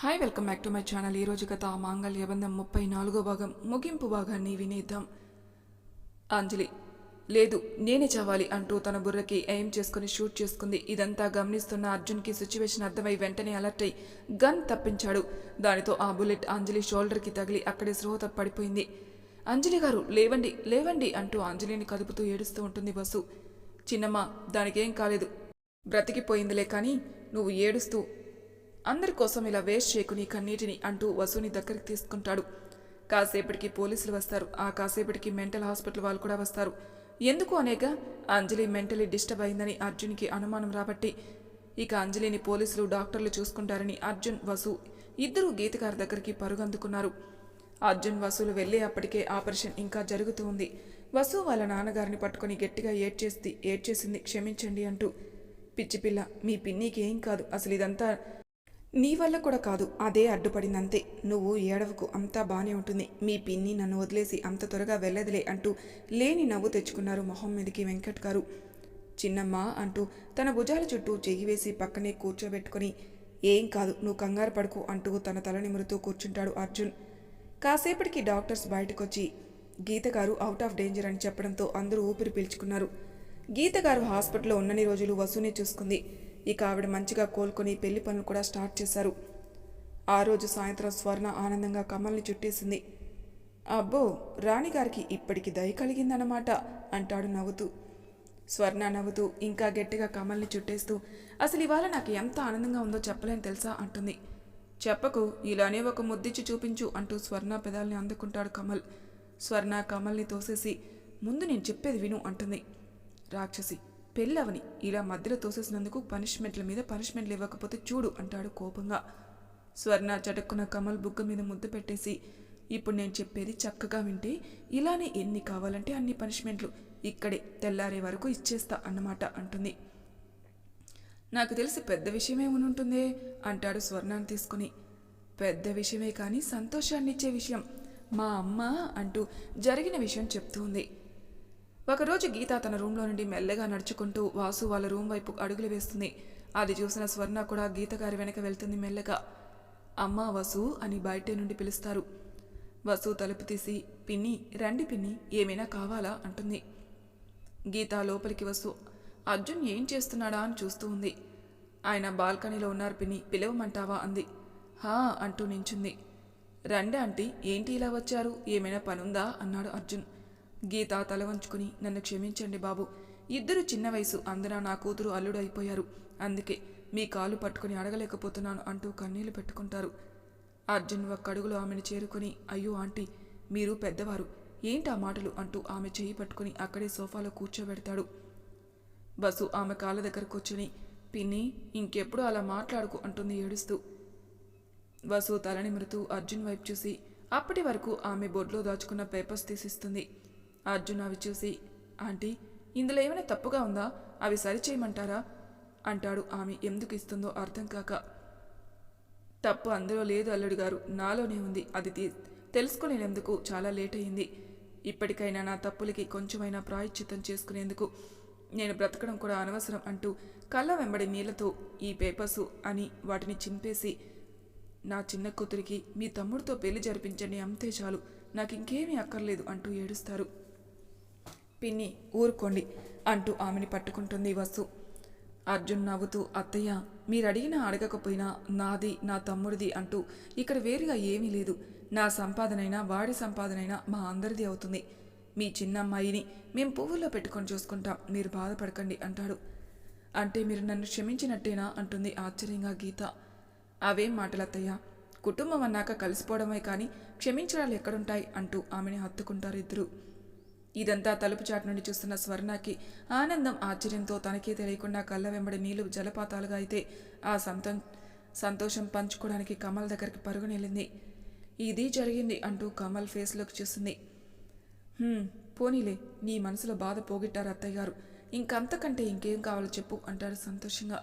Hi welcome back to my channel ఈరోజు గత మాంగళ్య బంధం ముప్పై నాలుగో భాగం. ముగింపు భాగాన్ని వినేద్దాం. అంజలి లేదు నేనే చావాలి అంటూ తన బుర్రకి ఎయిమ్ చేసుకుని షూట్ చేసుకుంది. ఇదంతా గమనిస్తున్న అర్జున్కి సిచ్యువేషన్ అర్థమై వెంటనే అలర్ట్ అయి గన్ తప్పించాడు. దానితో ఆ బుల్లెట్ అంజలి షోల్డర్కి తగిలి అక్కడే స్రోత పడిపోయింది. అంజలి గారు లేవండి లేవండి అంటూ అంజలిని కదుపుతూ ఏడుస్తూ ఉంటుంది బస్సు. చిన్నమ్మ దానికేం కాలేదు. బ్రతికిపోయిందిలే కానీ నువ్వు ఏడుస్తూ అందరి కోసం ఇలా వేస్ట్ చేయకు నీ కన్నీటిని అంటూ వసుని దగ్గరికి తీసుకుంటాడు. కాసేపటికి పోలీసులు వస్తారు. ఆ కాసేపటికి మెంటల్ హాస్పిటల్ వాళ్ళు కూడా వస్తారు. ఎందుకు అనేక? అంజలి మెంటలీ డిస్టర్బ్ అయిందని అర్జున్కి అనుమానం రాబట్టి. ఇక అంజలిని పోలీసులు డాక్టర్లు చూసుకుంటారని అర్జున్ వసు ఇద్దరు గీతగారి దగ్గరికి పరుగందుకున్నారు. అర్జున్ వసూలు వెళ్ళే అప్పటికే ఆపరేషన్ ఇంకా జరుగుతూ ఉంది. వసు వాళ్ళ నాన్నగారిని పట్టుకొని గట్టిగా ఏడ్చేసి ఏడ్చేసింది క్షమించండి అంటూ. పిచ్చిపిల్ల మీ పిన్నికి ఏం కాదు. అసలు ఇదంతా నీ వల్ల కూడా కాదు అదే అడ్డుపడిందంతే. నువ్వు ఏడవకు అంతా బానే ఉంటుంది. మీ పిన్ని నన్ను వదిలేసి అంత త్వరగా వెళ్ళదులే అంటూ లేని నవ్వు తెచ్చుకున్నారు మొహం మీదకి వెంకట్ గారు. చిన్నమ్మ అంటూ తన భుజాల చుట్టూ చెయ్యి వేసి పక్కనే కూర్చోబెట్టుకొని ఏం కాదు నువ్వు కంగారు పడుకు అంటూ తన తల నిమురుతూ కూర్చుంటాడు అర్జున్. కాసేపటికి డాక్టర్స్ బయటకొచ్చి గీత గారు అవుట్ ఆఫ్ డేంజర్ అని చెప్పడంతో అందరూ ఊపిరి పీల్చుకున్నారు. గీత గారు హాస్పిటల్లో ఉన్నన్ని రోజులు వసూనే చూసుకుంది. ఇక ఆవిడ మంచిగా కోలుకొని పెళ్ళి పనులు కూడా స్టార్ట్ చేశారు. ఆ రోజు సాయంత్రం స్వర్ణ ఆనందంగా కమల్ని చుట్టేసింది. అబ్బో రాణిగారికి ఇప్పటికి దయ కలిగిందన్నమాట అంటాడు నవ్వుతూ. స్వర్ణ నవ్వుతూ ఇంకా గట్టిగా కమల్ని చుట్టేస్తూ అసలు ఇవాళ నాకు ఎంత ఆనందంగా ఉందో చెప్పలేని తెలుసా? అంటుంది. చెప్పకు ఇలానే ఒక ముద్దిచ్చి చూపించు అంటూ స్వర్ణ పెదాల్ని అందుకుంటాడు కమల్. స్వర్ణ కమల్ని తోసేసి ముందు నేను చెప్పేది విను అంటుంది. రాక్షసి పెళ్ళవని. ఇలా మధ్యలో తోసేసినందుకు పనిష్మెంట్ల మీద పనిష్మెంట్లు ఇవ్వకపోతే చూడు అంటాడు కోపంగా. స్వర్ణ చటుక్కున కమల్ బుగ్గ మీద ముద్దు పెట్టేసి ఇప్పుడు నేను చెప్పేది చక్కగా వింటే ఇలానే ఎన్ని కావాలంటే అన్ని పనిష్మెంట్లు ఇక్కడే తెల్లారే వరకు ఇచ్చేస్తా అన్నమాట అంటుంది. నాకు తెలిసి పెద్ద విషయమే ఉంటుందే అంటాడు స్వర్ణాన్ని తీసుకుని. పెద్ద విషయమే కానీ సంతోషాన్ని ఇచ్చే విషయం. మా అమ్మ అంటూ జరిగిన విషయం చెప్తూ ఉంది. ఒకరోజు గీత తన రూమ్లో నుండి మెల్లగా నడుచుకుంటూ వాసు వాళ్ళ రూమ్ వైపు అడుగులు వేస్తుంది. అది చూసిన స్వర్ణ కూడా గీత గారి వెనక వెళ్తుంది మెల్లగా. అమ్మా వసు అని బయట నుండి పిలుస్తారు. వసు తలుపు తీసి పిన్ని రండి పిన్ని ఏమైనా కావాలా? అంటుంది. గీత లోపలికి వస్తూ అర్జున్ ఏం చేస్తున్నాడా అని చూస్తూ ఉంది. ఆయన బాల్కనీలో ఉన్నారు పిన్ని పిలవమంటావా? అంది. హా అంటూ నించుంది. రండి ఆంటీ ఏంటి ఇలా వచ్చారు? ఏమైనా పనుందా? అన్నాడు అర్జున్. గీత తల వంచుకుని నన్ను క్షమించండి బాబు. ఇద్దరు చిన్న వయసు అందరా నా కూతురు అల్లుడు అయిపోయారు అందుకే మీ కాలు పట్టుకుని అడగలేకపోతున్నాను అంటూ కన్నీళ్ళు పెట్టుకుంటారు. అర్జున్ ఒక్కడుగులో ఆమెను చేరుకుని అయ్యో ఆంటీ మీరు పెద్దవారు. ఏంటి ఆ మాటలు? అంటూ ఆమె చేయి పట్టుకుని అక్కడే సోఫాలో కూర్చోబెడతాడు. బస్సు ఆమె కాళ్ళ దగ్గర కూర్చొని పిన్ని ఇంకెప్పుడు అలా మాట్లాడుకు అంటుంది ఏడుస్తూ. వసు మృతూ అర్జున్ వైపు చూసి అప్పటి వరకు ఆమె బొడ్లో దాచుకున్న పేపర్స్ తీసిస్తుంది. అర్జున్ అవి చూసి ఆంటీ ఇందులో ఏమైనా తప్పుగా ఉందా? అవి సరిచేయమంటారా? అంటాడు ఆమె ఎందుకు ఇస్తుందో అర్థం కాక. తప్పు అందులో లేదు అల్లుడు గారు నాలోనే ఉంది. అది తీ తెలుసుకునేందుకు చాలా లేట్ అయింది ఇప్పటికైనా నా తప్పులకి కొంచెమైనా ప్రాయశ్చిత్తం చేసుకునేందుకు నేను బ్రతకడం కూడా అనవసరం అంటూ కళ్ళ వెంబడి నీళ్ళతో ఈ పేపర్సు అని వాటిని చింపేసి నా చిన్న కూతురికి మీ తమ్ముడితో పెళ్ళి జరిపించండి అంతే చాలు. నాకు ఇంకేమీ అక్కర్లేదు అంటూ ఏడుస్తారు. పిన్ని ఊరుకోండి అంటూ ఆమెని పట్టుకుంటుంది వసు. అర్జున్ నవ్వుతూ అత్తయ్య మీరు అడిగినా అడగకపోయినా నాది నా తమ్ముడిది అంటూ ఇక్కడ వేరుగా ఏమీ లేదు. నా సంపాదనైనా వాడి సంపాదనైనా మా అందరిది అవుతుంది. మీ చిన్న అమ్మాయిని మేం పువ్వుల్లో పెట్టుకొని చూసుకుంటాం. మీరు బాధపడకండి అంటాడు. అంటే మీరు నన్ను క్షమించినట్టేనా అంటుంది ఆశ్చర్యంగా గీత. అవేం మాటలత్తయ్య కుటుంబం అన్నాక కలిసిపోవడమే కానీ క్షమించడాలు ఎక్కడుంటాయి అంటూ ఆమెని హత్తుకుంటారు ఇద్దరు. ఇదంతా తలుపు చాటు నుండి చూస్తున్న స్వర్ణకి ఆనందం ఆశ్చర్యంతో తనకే తెలియకుండా కళ్ళ వెంబడి నీళ్ళు జలపాతాలుగా అయితే ఆ సంతో సంతోషం పంచుకోవడానికి కమల్ దగ్గరికి పరుగునెళ్ళింది ఇది జరిగింది అంటూ కమల్ ఫేస్లోకి చూసింది పోనీలే నీ మనసులో బాధ పోగొట్టారు అత్తయ్య గారు. ఇంకంతకంటే ఇంకేం కావాలో చెప్పు అంటాడు సంతోషంగా.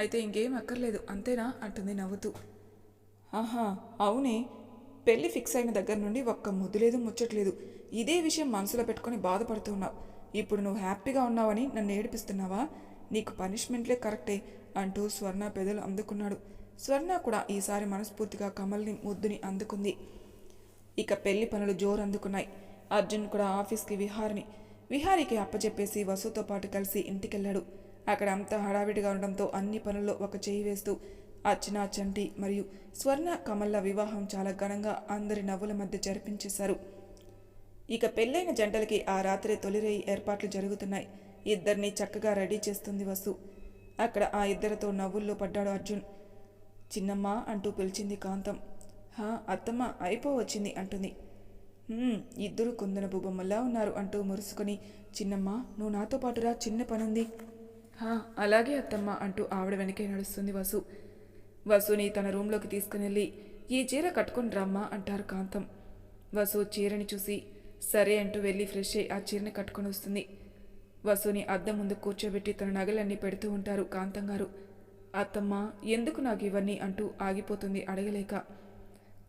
అయితే ఇంకేం అక్కర్లేదు అంతేనా? అంటుంది నవ్వుతూ. ఆహా అవునే. పెళ్ళి ఫిక్స్ అయిన దగ్గర నుండి ఒక్క ముద్దు లేదు ముచ్చట్లేదు. ఇదే విషయం మనసులో పెట్టుకొని బాధపడుతున్నావు. ఇప్పుడు నువ్వు హ్యాపీగా ఉన్నావని నన్ను ఏడిపిస్తున్నావా? నీకు పనిష్మెంట్లే కరెక్టే అంటూ స్వర్ణ పెదలు అందుకున్నాడు. స్వర్ణ కూడా ఈసారి మనస్ఫూర్తిగా కమల్ని ముద్దుని అందుకుంది. ఇక పెళ్ళి పనులు జోరు అందుకున్నాయి అర్జున్ కూడా ఆఫీస్కి విహారిని. విహారికి అప్పచెప్పేసి వసుతో పాటు కలిసి ఇంటికెళ్ళాడు. అక్కడ అంతా హడావిడిగా ఉండడంతో అన్ని పనుల్లో ఒక చేయి వేస్తూ అర్చన చంటి మరియు స్వర్ణ కమల్ల వివాహం చాలా ఘనంగా అందరి నవ్వుల మధ్య జరిపించేశారు. ఇక పెళ్ళైన జంటలకి ఆ రాత్రి తొలిరేయి ఏర్పాట్లు జరుగుతున్నాయి. ఇద్దరిని చక్కగా రెడీ చేస్తుంది వసు. అక్కడ ఆ ఇద్దరితో నవ్వుల్లో పడ్డాడు అర్జున్. చిన్నమ్మా అంటూ పిలిచింది కాంతం. హా అత్తమ్మ అయిపోవచ్చింది అంటుంది. ఇద్దరు కుందన బొమ్మల్లా ఉన్నారు అంటూ మురుసుకొని చిన్నమ్మ నువ్వు నాతో పాటురా చిన్న పనుంది. హా అలాగే అత్తమ్మ అంటూ ఆవిడ వెనకే నడుస్తుంది వసు. వసుని తన రూంలోకి తీసుకుని వెళ్ళి ఈ చీర కట్టుకొని రమ్మా అంటారు కాంతం. వసు చీరని చూసి సరే అంటూ వెళ్ళి ఫ్రెష్ అయ్యి ఆ చీరని కట్టుకొని వస్తుంది. వసుని అద్దం ముందు కూర్చోబెట్టి తన నగలన్నీ పెడుతూ ఉంటారు కాంతం గారు. అత్తమ్మ ఎందుకు నాకు ఇవన్నీ అంటూ ఆగిపోతుంది అడగలేక.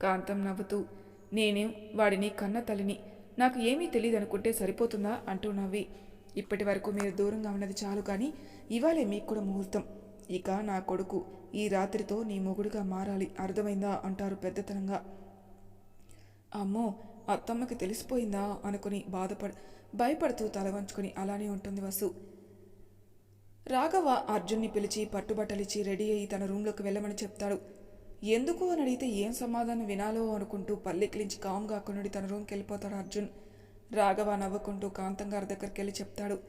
కాంతం నవ్వుతూ నేనేం వాడిని కన్న తల్లిని నాకు ఏమీ తెలియదు అనుకుంటే సరిపోతుందా అంటూ నవ్వి. ఇప్పటి వరకు మీరు దూరంగా ఉన్నది చాలు కానీ ఇవాళే మీకు కూడా ముహూర్తం. ఇక నా కొడుకు ఈ రాత్రితో నీ మొగుడుగా మారాలి. అర్థమైందా అంటారు పెద్దతనంగా. అమ్మో అత్తమ్మకి తెలిసిపోయిందా అనుకుని బాధపడ భయపడుతూ తల వంచుకొని అలానే ఉంటుంది వసు. రాఘవ అర్జున్ని పిలిచి పట్టుబట్టలిచ్చి రెడీ అయ్యి తన రూంలోకి వెళ్ళమని చెప్తాడు. ఎందుకు అని అడిగితే ఏం సమాధానం వినాలో అనుకుంటూ పల్లెకిలించి కామ్గా అక్కడి తన రూమ్కి వెళ్ళిపోతాడు అర్జున్. రాఘవ నవ్వుకుంటూ కాంతం గారి దగ్గరికి వెళ్ళి చెప్తాడు.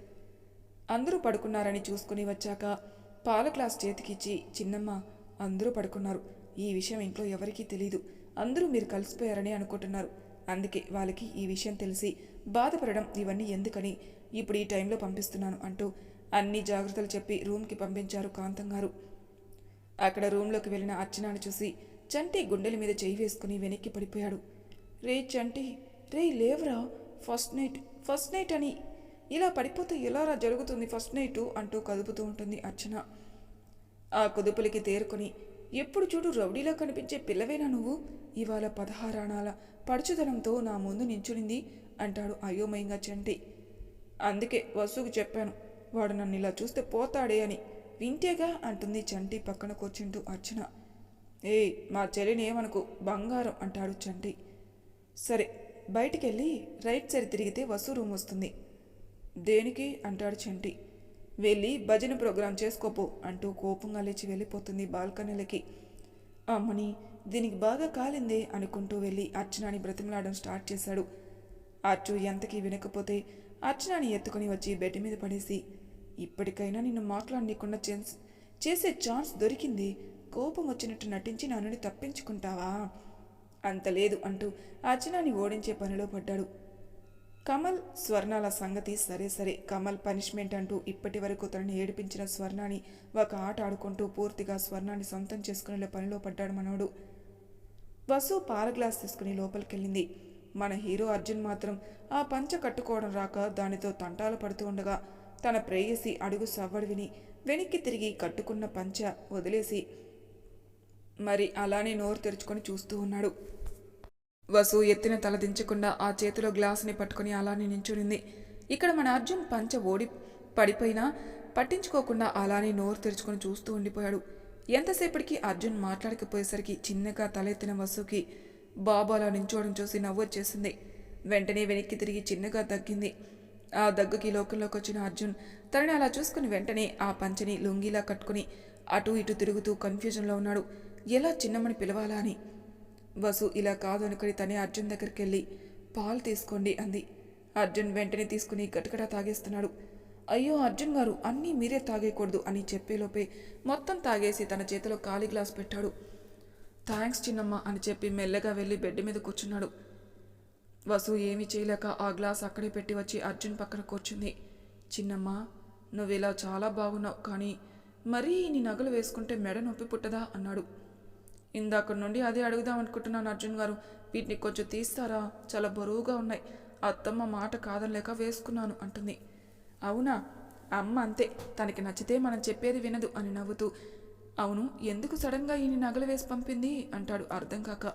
అందరూ పడుకున్నారని చూసుకుని వచ్చాక పాల గ్లాస్ చేతికిచ్చి చిన్నమ్మ అందరూ పడుకున్నారు. ఈ విషయం ఇంట్లో ఎవరికీ తెలియదు అందరూ మీరు కలిసిపోయారని అనుకుంటున్నారు. అందుకే వాళ్ళకి ఈ విషయం తెలిసి బాధపడడం ఇవన్నీ ఎందుకని ఇప్పుడు ఈ టైంలో పంపిస్తున్నాను అంటూ అన్ని జాగ్రత్తలు చెప్పి రూమ్కి పంపించారు కాంతం గారు. అక్కడ రూమ్లోకి వెళ్ళిన అర్చనాను చూసి చంటి గుండెల మీద చేయి వేసుకుని వెనక్కి పడిపోయాడు. రే చంటి రే లేవరా ఫస్ట్ నైట్ ఫస్ట్ నైట్ అని. ఇలా పడిపోతే ఎలారా జరుగుతుంది ఫస్ట్ నైట్ అంటూ కదుపుతూ ఉంటుంది అర్చన. ఆ కుదుపులకి తేరుకొని ఎప్పుడు చూడు రౌడీలా కనిపించే పిల్లవేనా నువ్వు? ఇవాళ పదహారాణాల పడుచుదనంతో నా ముందు నించునింది అంటాడు అయోమయంగా చంటి. అందుకే వసుకు చెప్పాను వాడు నన్ను ఇలా చూస్తే పోతాడే అని. వింటేగా అంటుంది చంటి పక్కన కూర్చుంటూ అర్చన. ఏయ్ మా చెల్లినేమనుకు బంగారం అంటాడు చంటి. సరే బయటికెళ్ళి రైట్ సైడ్ తిరిగితే వసు రూమ్ వస్తుంది. దేనికి? అంటాడు చంటి. వెళ్ళి భజన ప్రోగ్రాం చేసుకోపో అంటూ కోపంగా లేచి వెళ్ళిపోతుంది బాల్కనీలకి. అమ్మని దీనికి బాగా కాలిందే అనుకుంటూ వెళ్ళి అర్చనాని బ్రతిమలాడడం స్టార్ట్ చేశాడు. అర్చు ఎంతకీ వినకపోతే అర్చనాని ఎత్తుకుని వచ్చి బెడ్ మీద పడేసి ఇప్పటికైనా నిన్ను మాట్లాడనీకుండా ఛాన్స్ చేసే ఛాన్స్ దొరికింది. కోపం వచ్చినట్టు నటించి నా నుండి తప్పించుకుంటావా? అంత లేదు అంటూ అర్చనాని ఓడించే పనిలో పడ్డాడు. కమల్ స్వర్ణాల సంగతి సరే సరే. కమల్ పనిష్మెంట్ అంటూ ఇప్పటి వరకు తనని ఏడిపించిన స్వర్ణాన్ని ఒక ఆట ఆడుకుంటూ పూర్తిగా స్వర్ణాన్ని సొంతం చేసుకునే పనిలో పడ్డాడు మనోడు. వసు పాల గ్లాస్ తీసుకుని లోపలికెళ్ళింది. మన హీరో అర్జున్ మాత్రం ఆ పంచ కట్టుకోవడం రాక దానితో తంటాలు పడుతూ ఉండగా తన ప్రేయసి అడుగు సవ్వడి విని వెనక్కి తిరిగి కట్టుకున్న పంచ వదిలేసి మరి అలానే నోరు తెరుచుకొని చూస్తూ ఉన్నాడు. వసు ఎత్తిన తల దించకుండా ఆ చేతిలో గ్లాసుని పట్టుకుని అలానే నించునింది. ఇక్కడ మన అర్జున్ పంచ ఓడి పడిపోయినా పట్టించుకోకుండా అలానే నోరు తెరుచుకొని చూస్తూ ఉండిపోయాడు. ఎంతసేపటికి అర్జున్ మాట్లాడకపోయేసరికి చిన్నగా తలెత్తిన వసుకి బాబు అలా నించోవడం చూసి నవ్వొచ్చేసింది వెంటనే వెనక్కి తిరిగి చిన్నగా దగ్గింది ఆ దగ్గుకి లోకంలోకి వచ్చిన అర్జున్ తనని అలా చూసుకుని వెంటనే ఆ పంచని లుంగీలా కట్టుకుని అటు ఇటు తిరుగుతూ కన్ఫ్యూజన్లో ఉన్నాడు. ఎలా చిన్నమ్మని పిలవాలా అని వసు ఇలా కాదు అనుకుని తనే అర్జున్ దగ్గరికి వెళ్ళి పాలు తీసుకోండి అంది. అర్జున్ వెంటనే తీసుకుని గటగటా తాగేస్తున్నాడు. అయ్యో అర్జున్ గారు అన్నీ మీరే తాగేయకూడదు అని చెప్పేలోపే మొత్తం తాగేసి తన చేతిలో ఖాళీ గ్లాస్ పెట్టాడు. థ్యాంక్స్ చిన్నమ్మ అని చెప్పి మెల్లగా వెళ్ళి బెడ్ మీద కూర్చున్నాడు. వసు ఏమీ చేయలేక ఆ గ్లాస్ అక్కడే పెట్టి వచ్చి అర్జున్ పక్కన కూర్చుంది. చిన్నమ్మ నువ్వు ఇలా చాలా బాగున్నావు కానీ మరీ నీ నగలు వేసుకుంటే మెడ నొప్పి పుట్టదా అన్నాడు. ఇందాక నుండి అదే అడుగుదాం అనుకుంటున్నాను అర్జున్ గారు. వీటిని కొంచెం తీస్తారా? చాలా బరువుగా ఉన్నాయి. అత్తమ్మ మాట కాదనలేక వేసుకున్నాను అంటుంది. అవునా? అమ్మ అంతే. తనకి నచ్చితే మనం చెప్పేది వినదు అని నవ్వుతూ. అవును ఎందుకు సడన్గా ఈయన నగలు వేసి పంపింది? అంటాడు అర్థం కాక.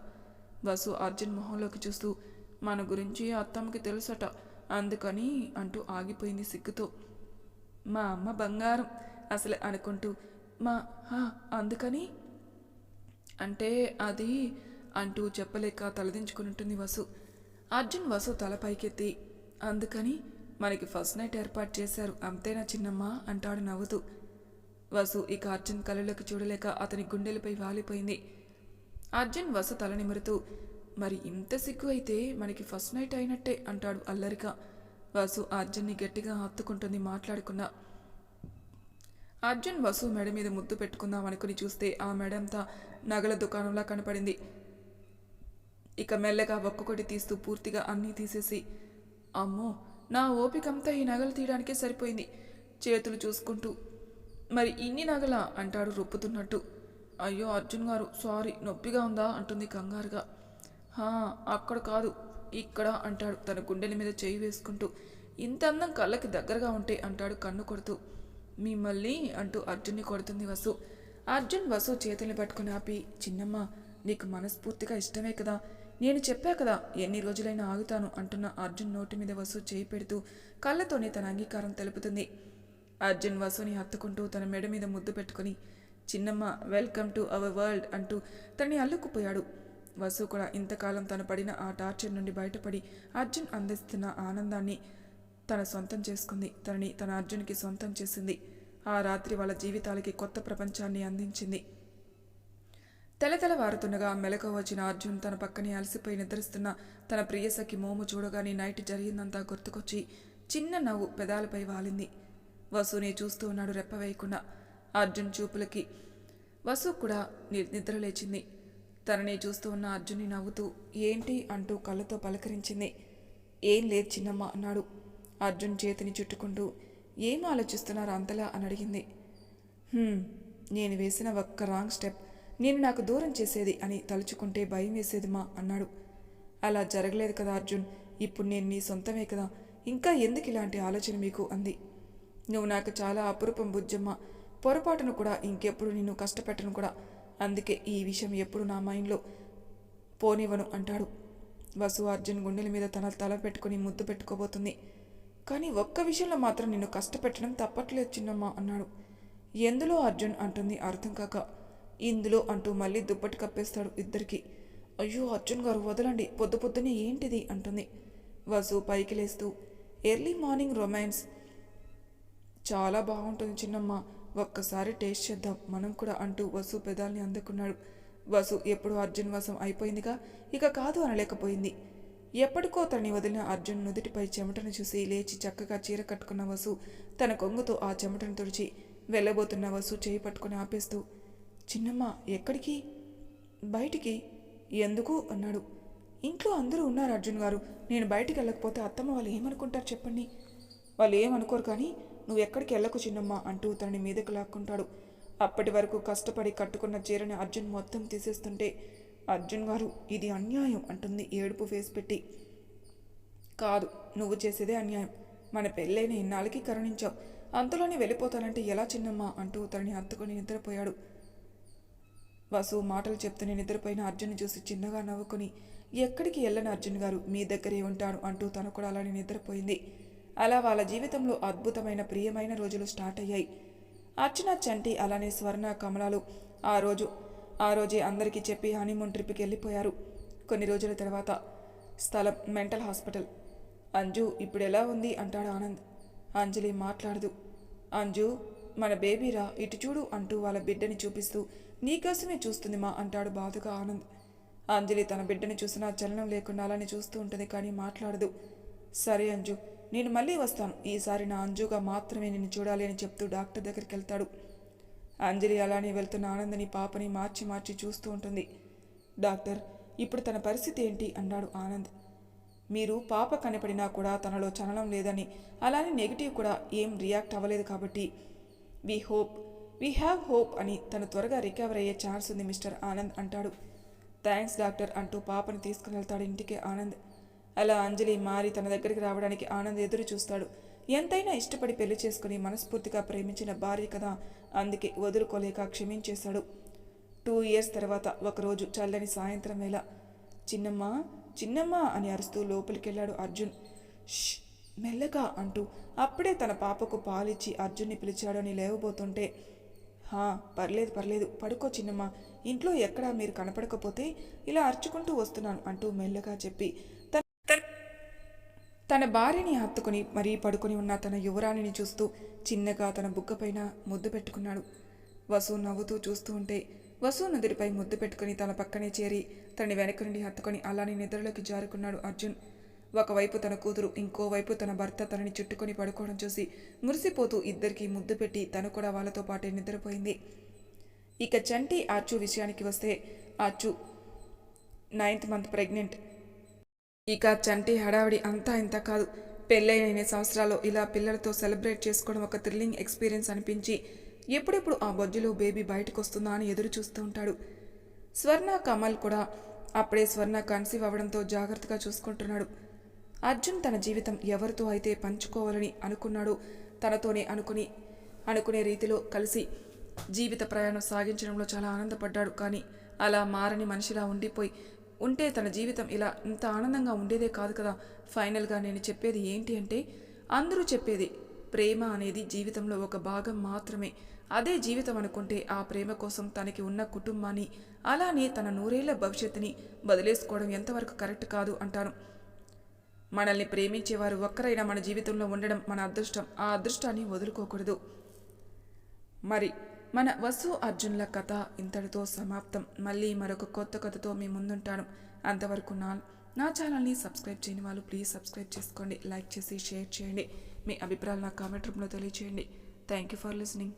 వసు అర్జున్ మొహంలోకి చూస్తూ మన గురించి అత్తమ్మకి తెలుసట. అందుకని అంటూ ఆగిపోయింది సిగ్గుతో. మా అమ్మ బంగారం అసలు అనుకుంటూ మా అందుకని? అంటే అది అంటూ చెప్పలేక తలదించుకుని వసు. అర్జున్ వసు తల పైకెత్తి అందుకని మనకి ఫస్ట్ నైట్ ఏర్పాటు చేశారు అంతేనా చిన్నమ్మా? అంటాడు నవ్వుతూ. వసు ఇక అర్జున్ కళ్ళలోకి చూడలేక అతని గుండెలపై వాలిపోయింది. అర్జున్ వసు తల నిమురుతూ మరి ఇంత సిగ్గు అయితే మనకి ఫస్ట్ నైట్ అయినట్టే అంటాడు అల్లరిగా వసు అర్జున్ని గట్టిగా హత్తుకుంటుంది మాట్లాడుకున్నా. అర్జున్ వసు మెడ మీద ముద్దు పెట్టుకుందాం అనుకుని చూస్తే ఆ మెడంతా నగల దుకాణంలా కనపడింది. ఇక మెల్లగా ఒక్కొక్కటి తీస్తూ పూర్తిగా అన్నీ తీసేసి అమ్మో నా ఓపికంతా ఈ నగలు తీయడానికే సరిపోయింది. చేతులు చూసుకుంటూ మరి ఇన్ని నగలా? అంటాడు రొప్పుతున్నట్టు. అయ్యో అర్జున్ గారు సారీ నొప్పిగా ఉందా? అంటుంది కంగారుగా. హా అక్కడ కాదు ఇక్కడ అంటాడు తన గుండెల మీద చేయి వేసుకుంటూ. ఇంత అందం కళ్ళకి దగ్గరగా ఉంటే అంటాడు కన్ను కొడుతూ. మిమ్మల్ని అంటూ అర్జున్ని కొడుతుంది వసు. అర్జున్ వసు చేతుల్ని పట్టుకుని ఆపి చిన్నమ్మ నీకు మనస్ఫూర్తిగా ఇష్టమే కదా. నేను చెప్పా కదా ఎన్ని రోజులైనా ఆగుతాను అంటున్న అర్జున్ నోటి మీద వసు చేయి పెడుతూ కళ్ళతోనే తన అంగీకారం తెలుపుతుంది. అర్జున్ వసుని హత్తుకుంటూ తన మెడ మీద ముద్దు పెట్టుకుని చిన్నమ్మ వెల్కమ్ టు అవర్ వరల్డ్ అంటూ తనని అల్లుకుపోయాడు. వసు కూడా ఇంతకాలం తను పడిన ఆ టార్చర్ నుండి బయటపడి అర్జున్ అందిస్తున్న ఆనందాన్ని తన సొంతం చేసుకుంది. తనని తన అర్జున్కి సొంతం చేసింది. ఆ రాత్రి వాళ్ళ జీవితాలకి కొత్త ప్రపంచాన్ని అందించింది. తెలతెలవారుతుండగా మెలకు వచ్చిన అర్జున్ తన పక్కనే అలసిపోయి నిద్రిస్తున్న తన ప్రియసఖి మోము చూడగానే నైట్ జరిగిందంతా గుర్తుకొచ్చి చిన్న నవ్వు పెదాలపై వాలింది. వసుని చూస్తూ ఉన్నాడు రెప్పవేయకుండా. అర్జున్ చూపులకి వసు కూడా నిద్రలేచింది. నిద్ర లేచింది తనని చూస్తూ ఉన్న అర్జున్ని నవ్వుతూ ఏంటి? అంటూ కళ్ళతో పలకరించింది. ఏం లేదు చిన్నమ్మ అన్నాడు. అర్జున్ చేతిని చుట్టుకుంటూ ఏం ఆలోచిస్తున్నారు అంతలా? అని అడిగింది. నేను వేసిన ఒక్క రాంగ్ స్టెప్ నేను నాకు దూరం చేసేది అని తలుచుకుంటే భయం వేసేది మా అన్నాడు. అలా జరగలేదు కదా అర్జున్ ఇప్పుడు నేను నీ సొంతమే కదా ఇంకా ఎందుకు ఇలాంటి ఆలోచన మీకు? అంది. నువ్వు నాకు చాలా అపురూపం బుజ్జమ్మ పొరపాటును కూడా ఇంకెప్పుడు నిన్ను కష్టపెట్టను కూడా అందుకే ఈ విషయం ఎప్పుడు నా మైండ్లో పోనివ్వను అంటాడు. వసు అర్జున్ గుండెల మీద తన తల పెట్టుకుని ముద్దు పెట్టుకోబోతుంది. కానీ ఒక్క విషయంలో మాత్రం నిన్ను కష్టపెట్టడం తప్పట్లేదు చిన్నమ్మ అన్నాడు. ఎందులో అర్జున్ అంటుంది అర్థం కాక. ఇందులో అంటూ మళ్ళీ దుప్పటి కప్పేస్తాడు ఇద్దరికి. అయ్యో అర్జున్ గారు వదలండి. పొద్దు పొద్దునే ఏంటిది అంటుంది. వసు పైకి లేస్తూ ఎర్లీ మార్నింగ్ రొమాన్స్. చాలా బాగుంటుంది చిన్నమ్మ. ఒక్కసారి టేస్ట్ చేద్దాం. మనం కూడా అంటూ వసు పెదాల్ని అందుకున్నాడు. వసు ఎప్పుడు అర్జున్ వసం అయిపోయిందిగా? ఇక కాదు అనలేకపోయింది. ఎప్పటికో తనని వదిలిన అర్జున్ నుదుటిపై చెమటను చూసి లేచి చక్కగా చీర కట్టుకున్న వసు తన కొంగుతో ఆ చెమటను తుడిచి వెళ్ళబోతున్న వసు చేయి పట్టుకుని ఆపేస్తూ చిన్నమ్మ ఎక్కడికి? బయటికి? ఎందుకు? అన్నాడు. ఇంట్లో అందరూ ఉన్నారు అర్జున్ గారు. నేను బయటికి వెళ్ళకపోతే అత్తమ్మ వాళ్ళు ఏమనుకుంటారు చెప్పండి. వాళ్ళు ఏమనుకోరు కానీ నువ్వు ఎక్కడికి వెళ్ళకు చిన్నమ్మ అంటూ తనని మీదకు లాక్కుంటాడు. అప్పటి వరకు కష్టపడి కట్టుకున్న చీరని అర్జున్ మొత్తం తీసేస్తుంటే అర్జున్ గారు ఇది అన్యాయం అంటుంది ఏడుపు ఫేస్ పెట్టి. కాదు నువ్వు చేసేదే అన్యాయం. మన పెళ్ళైన ఇన్నాళ్ళకి కరుణించావు. అంతలోనే వెళ్ళిపోతానంటే ఎలా చిన్నమ్మా? అంటూ తనని హత్తుకొని నిద్రపోయాడు. వసు మాటలు చెప్తూనే నిద్రపోయిన అర్జున్ చూసి చిన్నగా నవ్వుకొని ఎక్కడికి వెళ్ళని అర్జున్ గారు? మీ దగ్గరే ఉంటాను అంటూ తను కూడా అలానే నిద్రపోయింది. అలా వాళ్ళ జీవితంలో అద్భుతమైన ప్రియమైన రోజులు స్టార్ట్ అయ్యాయి. అర్చన చంటి అలానే స్వర్ణ కమలాలు ఆ రోజు ఆ రోజే అందరికీ చెప్పి హనీమూన్ ట్రిప్కి వెళ్ళిపోయారు. కొన్ని రోజుల తర్వాత స్థలం మెంటల్ హాస్పిటల్. అంజు ఇప్పుడు ఎలా ఉంది? అంటాడు ఆనంద్. అంజలి మాట్లాడదు. అంజు మన బేబీరా ఇటు చూడు అంటూ వాళ్ళ బిడ్డని చూపిస్తూ నీకోసమే చూస్తుంది మా అంటాడు బాధగా ఆనంద్. అంజలి తన బిడ్డని చూసినా చలనం లేకుండా అలానే చూస్తూ ఉంటుంది కానీ మాట్లాడదు. సరే అంజు నేను మళ్ళీ వస్తాను. ఈసారి నా అంజుగా మాత్రమే నిన్ను చూడాలి అని చెప్తూ డాక్టర్ దగ్గరికి వెళ్తాడు. అంజలి అలానే వెళ్తున్న ఆనందని పాపని మార్చి మార్చి చూస్తూ ఉంటుంది. డాక్టర్ ఇప్పుడు తన పరిస్థితి ఏంటి? అన్నాడు ఆనంద్. మీరు పాప కనపడినా కూడా తనలో చలనం లేదని అలానే నెగిటివ్ కూడా ఏం రియాక్ట్ అవ్వలేదు కాబట్టి. We hope we have hope అని తను త్వరగా రికవర్ అయ్యే ఛాన్స్ ఉంది మిస్టర్ ఆనంద్ అంటాడు. థ్యాంక్స్ డాక్టర్ అంటూ పాపని తీసుకుని వెళ్తాడు ఇంటికి ఆనంద్. అలా అంజలి మారి తన దగ్గరికి రావడానికి ఆనంద్ ఎదురు చూస్తాడు. ఎంతైనా ఇష్టపడి పెళ్ళి చేసుకుని మనస్ఫూర్తిగా ప్రేమించిన భార్య కదా అందుకే వదులుకోలేక క్షమించేశాడు. టూ ఇయర్స్ తర్వాత ఒకరోజు చల్లని సాయంత్రం వేళ చిన్నమ్మ చిన్నమ్మ అని అరుస్తూ లోపలికెళ్ళాడు అర్జున్. "ష్, మెల్లగా అంటూ అప్పుడే తన పాపకు పాలిచ్చి అర్జున్ని పిలిచాడని లేవబోతుంటే హా పర్లేదు పర్లేదు పడుకో చిన్నమ్మ ఇంట్లో ఎక్కడా మీరు కనపడకపోతే ఇలా అరుచుకుంటూ వస్తున్నాను అంటూ మెల్లగా చెప్పి తన భార్యని హత్తుకుని మరీ పడుకొని ఉన్న తన యువరాణిని చూస్తూ చిన్నగా తన బుగ్గపైన ముద్దు పెట్టుకున్నాడు. వసు నవ్వుతూ చూస్తూ ఉంటే వసు నదుడిపై ముద్దు పెట్టుకుని తన పక్కనే చేరి తనని వెనక నుండి హత్తుకొని అలానే నిద్రలోకి జారుకున్నాడు అర్జున్. ఒకవైపు తన కూతురు ఇంకోవైపు తన భర్త తనని చుట్టుకొని పడుకోవడం చూసి మురిసిపోతూ ఇద్దరికీ ముద్దు పెట్టి తను కూడా వాళ్ళతో పాటే నిద్రపోయింది. ఇక చంటి ఆర్చు విషయానికి వస్తే ఆర్చు నైన్త్ మంత్ ప్రెగ్నెంట్. ఇక చంటి హడావిడి అంతా ఇంత కాదు. పెళ్ళైన ఎన్ని సంవత్సరాలు ఇలా పిల్లలతో సెలబ్రేట్ చేసుకోవడం ఒక థ్రిల్లింగ్ ఎక్స్పీరియన్స్ అనిపించి ఎప్పుడెప్పుడు ఆ బొజ్జులో బేబీ బయటకు వస్తుందా అని ఎదురు చూస్తూ ఉంటాడు. స్వర్ణ కమల్ కూడా అప్పుడే స్వర్ణ కన్సీవ్ అవ్వడంతో జాగ్రత్తగా చూసుకుంటున్నాడు. అర్జున్ తన జీవితం ఎవరితో అయితే పంచుకోవాలని అనుకున్నాడో తనతోనే అనుకుని అనుకునే రీతిలో కలిసి జీవిత ప్రయాణం సాగించడంలో చాలా ఆనందపడ్డాడు. కానీ అలా మారని మనిషిలా ఉండిపోయి ఉంటే తన జీవితం ఇలా ఇంత ఆనందంగా ఉండేదే కాదు కదా. ఫైనల్గా నేను చెప్పేది ఏంటి అంటే అందరూ చెప్పేది ప్రేమ అనేది జీవితంలో ఒక భాగం మాత్రమే. అదే జీవితం అనుకుంటే ఆ ప్రేమ కోసం తనకి ఉన్న కుటుంబాన్ని అలానే తన నూరేళ్ళ భవిష్యత్తుని బదిలేసుకోవడం ఎంతవరకు కరెక్ట్ కాదు అంటాను. మనల్ని ప్రేమించేవారు ఒక్కరైనా మన జీవితంలో ఉండడం మన అదృష్టం. ఆ అదృష్టాన్ని వదులుకోకూడదు. మరి మన వసు అర్జున్ల కథ ఇంతటితో సమాప్తం. మళ్ళీ మరొక కొత్త కథతో మీ ముందుంటాను. అంతవరకు నా నా ఛానల్ని సబ్స్క్రైబ్ చేయని వాళ్ళు ప్లీజ్ సబ్స్క్రైబ్ చేసుకోండి. లైక్ చేసి షేర్ చేయండి. మీ అభిప్రాయాలు నా కామెంట్ రూపంలో తెలియచేయండి. Thank you for listening.